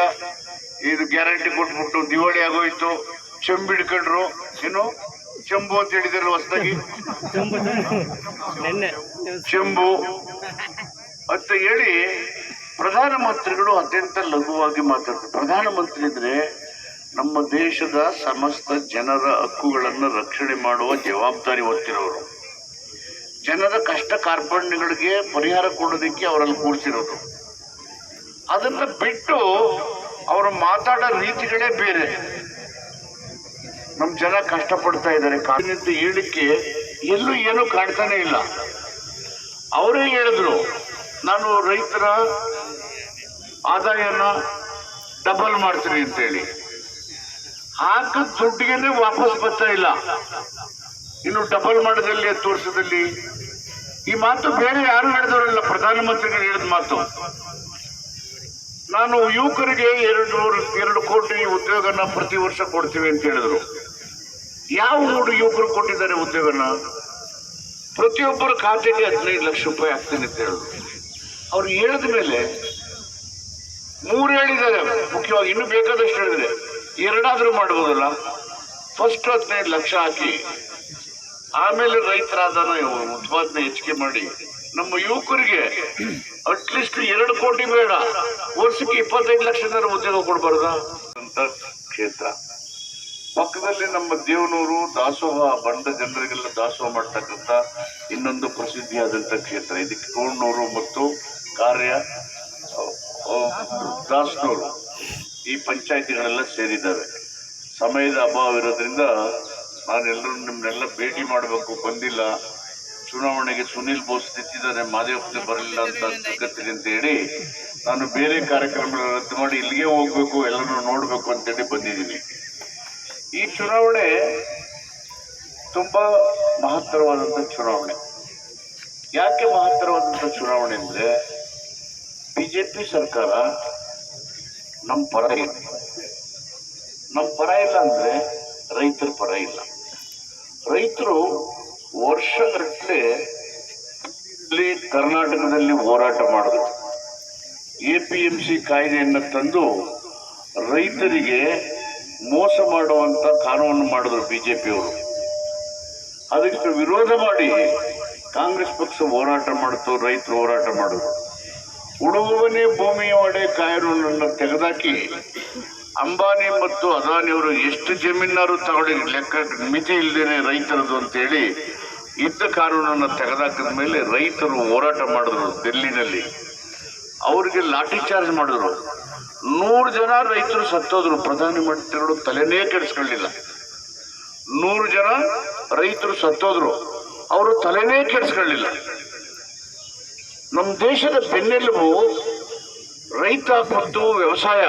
ಇಲ್ಲ. ಇದು ಗ್ಯಾರಂಟಿ ಕೊಟ್ಬಿಟ್ಟು ದಿವಾಳಿ ಆಗೋಯ್ತು. ಚೆಂಬು ಹಿಡ್ಕೊಂಡ್ರು. ಏನು? ಚೆಂಬು ಅಂತ ಹೇಳಿದ್ರು ಹೊಸದಾಗಿ? ಚೆಂಬು. ಅಂತ ಹೇಳಿ ಪ್ರಧಾನಮಂತ್ರಿಗಳು ಅತ್ಯಂತ ಲಘುವಾಗಿ ಮಾತಾಡ್ತಾರೆ. ಪ್ರಧಾನಮಂತ್ರಿ ಇದ್ರೆ ನಮ್ಮ ದೇಶದ ಸಮಸ್ತ ಜನರ ಹಕ್ಕುಗಳನ್ನು ರಕ್ಷಣೆ ಮಾಡುವ ಜವಾಬ್ದಾರಿ ಹೊತ್ತಿರೋರು. ಜನರ ಕಷ್ಟ ಕಾರ್ಪಣ್ಯಗಳಿಗೆ ಪರಿಹಾರ ಕೊಡೋದಕ್ಕೆ ಅವರಲ್ಲಿ ಕೂರಿಸಿರೋದು. ಅದನ್ನ ಬಿಟ್ಟು ಅವರು ಮಾತಾಡೋ ರೀತಿಗಳೇ ಬೇರೆ. ನಮ್ಮ ಜನ ಕಷ್ಟಪಡ್ತಾ ಇದ್ದಾರೆ. ಕಾಡಿನಿಂದ ಹೇಳಿಕೆ ಎಲ್ಲೂ ಏನೂ ಕಾಣ್ತಾನೆ ಇಲ್ಲ. ಅವರೇ ಹೇಳಿದ್ರು, ನಾನು ರೈತರ ಆದಾಯನ ಡಬಲ್ ಮಾಡ್ತೀನಿ ಅಂತೇಳಿ. ಹಾಕಿದ ದುಡ್ಡಿಗೆ ವಾಪಸ್ ಬರ್ತಾ ಇಲ್ಲ. ಇನ್ನು ಡಬಲ್ ಮಾಡೋದಲ್ಲಿ ತೋರಿಸದಲ್ಲಿ? ಈ ಮಾತು ಬೇರೆ ಯಾರು ಹೇಳಿದವರಲ್ಲ, ಪ್ರಧಾನಮಂತ್ರಿಗಳು ಹೇಳಿದ ಮಾತು. ನಾನು ಯುವಕರಿಗೆ ಎರಡು ಎರಡು ಕೋಟಿ ಉದ್ಯೋಗನ ಪ್ರತಿ ವರ್ಷ ಕೊಡ್ತೀವಿ ಅಂತ ಹೇಳಿದ್ರು. ಯಾವ ನೋಡು ಯುವಕರು ಕೊಟ್ಟಿದ್ದಾರೆ ಉದ್ಯೋಗನ? ಪ್ರತಿಯೊಬ್ಬರ ಖಾತೆಗೆ ಹದಿನೈದು ಲಕ್ಷ ರೂಪಾಯಿ ಆಗ್ತೀನಿ ಅಂತ ಹೇಳಿದ್ರು. ಅವ್ರು ಹೇಳಿದ ಮೇಲೆ ಮೂರು ಹೇಳಿದ್ದಾರೆ ಮುಖ್ಯವಾಗಿ ಇನ್ನು ಬೇಕಾದಷ್ಟು ಹೇಳಿದ್ರೆ ಎರಡಾದ್ರೂ ಮಾಡ್ಬೋದಲ್ಲ? ಫಸ್ಟ್ ಹದಿನೈದು ಲಕ್ಷ ಹಾಕಿ. ಆಮೇಲೆ ರೈತರಾದನ ಉತ್ಪಾದನೆ ಹೆಚ್ಚಿಗೆ ಮಾಡಿ. ನಮ್ಮ ಯುವಕರಿಗೆ ಅಟ್ಲೀಸ್ಟ್ ಎರಡು ಕೋಟಿ ಬೇಡ. ವರ್ಷಕ್ಕೆ ಇಪ್ಪತ್ತೈದು ಲಕ್ಷ ಜನ ಉದ್ಯೋಗ ಕೊಡಬಾರ್ದ. ಕ್ಷೇತ್ರ. ಪಕ್ಕದಲ್ಲಿ ನಮ್ಮ ದೇವನೂರು, ದಾಸೋಹ ಬಂಡ ಜನರಿಗೆಲ್ಲ ದಾಸೋಹ ಮಾಡ್ತಕ್ಕಂಥ ಇನ್ನೊಂದು ಪ್ರಸಿದ್ಧಿಯಾದಂಥ ಕ್ಷೇತ್ರ. ಇದಕ್ಕೆ ಕೋಣನೂರು ಮತ್ತು ಕಾರ್ಯ ದಾಸನೂರು. ಈ ಪಂಚಾಯತಿಗಳೆಲ್ಲ ಸೇರಿದ್ದಾವೆ. ಸಮಯದ ಅಭಾವ ಇರೋದ್ರಿಂದ ನಾನೆಲ್ಲರೂ ನಿಮ್ಮನ್ನೆಲ್ಲ ಭೇಟಿ ಮಾಡಬೇಕು, ಬಂದಿಲ್ಲ. ಚುನಾವಣೆಗೆ ಸುನೀಲ್ ಬೋಸ್ ನಿಂತಿದ್ದಾರೆ ಮಾಧ್ಯಮಕ್ಕೆ ಬರಲಿಲ್ಲ ಅಂತ ಅನ್ಸಕತ್ತೀನಿ ಅಂತ ಹೇಳಿ ನಾನು ಬೇರೆ ಕಾರ್ಯಕ್ರಮ ರದ್ದು ಮಾಡಿ ಇಲ್ಲಿಗೆ ಹೋಗ್ಬೇಕು ಎಲ್ಲರೂ ನೋಡ್ಬೇಕು ಅಂತೇಳಿ ಬಂದಿದ್ದೀನಿ. ಈ ಚುನಾವಣೆ ತುಂಬಾ ಮಹತ್ತರವಾದಂಥ ಚುನಾವಣೆ. ಯಾಕೆ ಮಹತ್ತರವಾದಂಥ ಚುನಾವಣೆ ಅಂದ್ರೆ ಬಿಜೆಪಿ ಸರ್ಕಾರ ನಮ್ಮ ಪರ ಇಲ್ಲ. ನಮ್ಮ ಪರ ಇಲ್ಲ ಅಂದ್ರೆ ರೈತರ ಪರ ಇಲ್ಲ. ರೈತರು ವರ್ಷಗಟ್ಟಲೆ ಇಲ್ಲಿ ಕರ್ನಾಟಕದಲ್ಲಿ ಹೋರಾಟ ಮಾಡಿದ್ರು. ಎ ಪಿ ಎಂ ಸಿ ಕಾಯ್ದೆಯನ್ನು ತಂದು ರೈತರಿಗೆ ಮೋಸ ಮಾಡುವಂಥ ಕಾನೂನು ಮಾಡಿದ್ರು ಬಿಜೆಪಿಯವರು. ಅದಕ್ಕೆ ವಿರೋಧ ಮಾಡಿ ಕಾಂಗ್ರೆಸ್ ಪಕ್ಷ ಹೋರಾಟ ಮಾಡಿತು, ರೈತರು ಹೋರಾಟ ಮಾಡಿದ್ರು. ಉಳುವವನೇ ಭೂಮಿಯ ಒಡೆ ಕಾನೂನನ್ನು ತೆಗೆದಾಕಿ ಅಂಬಾನಿ ಮತ್ತು ಅದಾನಿಯವರು ಎಷ್ಟು ಜಮೀನಾರು ತಗೊಳ್ಳಿ, ಲೆಕ್ಕ ಮಿತಿ ಇಲ್ಲದೇನೆ ರೈತರದು ಅಂತೇಳಿ ಇದ್ದ ಕಾನೂನನ್ನು ತೆಗೆದಾಕಿದ ಮೇಲೆ ರೈತರು ಹೋರಾಟ ಮಾಡಿದ್ರು ಡೆಲ್ಲಿನಲ್ಲಿ ಅವರಿಗೆ ಲಾಠಿ ಚಾರ್ಜ್ ಮಾಡಿದ್ರು. ನೂರು ಜನ ರೈತರು ಸತ್ತೋದ್ರು. ಪ್ರಧಾನಿ ಮಂತ್ರಿಗಳು ತಲೆನೇ ಕೆಡಿಸ್ಕೊಳ್ಳಿಲ್ಲ. ನೂರು ಜನ ರೈತರು ಸತ್ತೋದ್ರು. ಅವರು ತಲೆನೇ ಕೆಡಿಸ್ಕೊಳ್ಳಿಲ್ಲ. ನಮ್ಮ ದೇಶದ ಬೆನ್ನೆಲುಬು ರೈತ ಮತ್ತು ವ್ಯವಸಾಯ.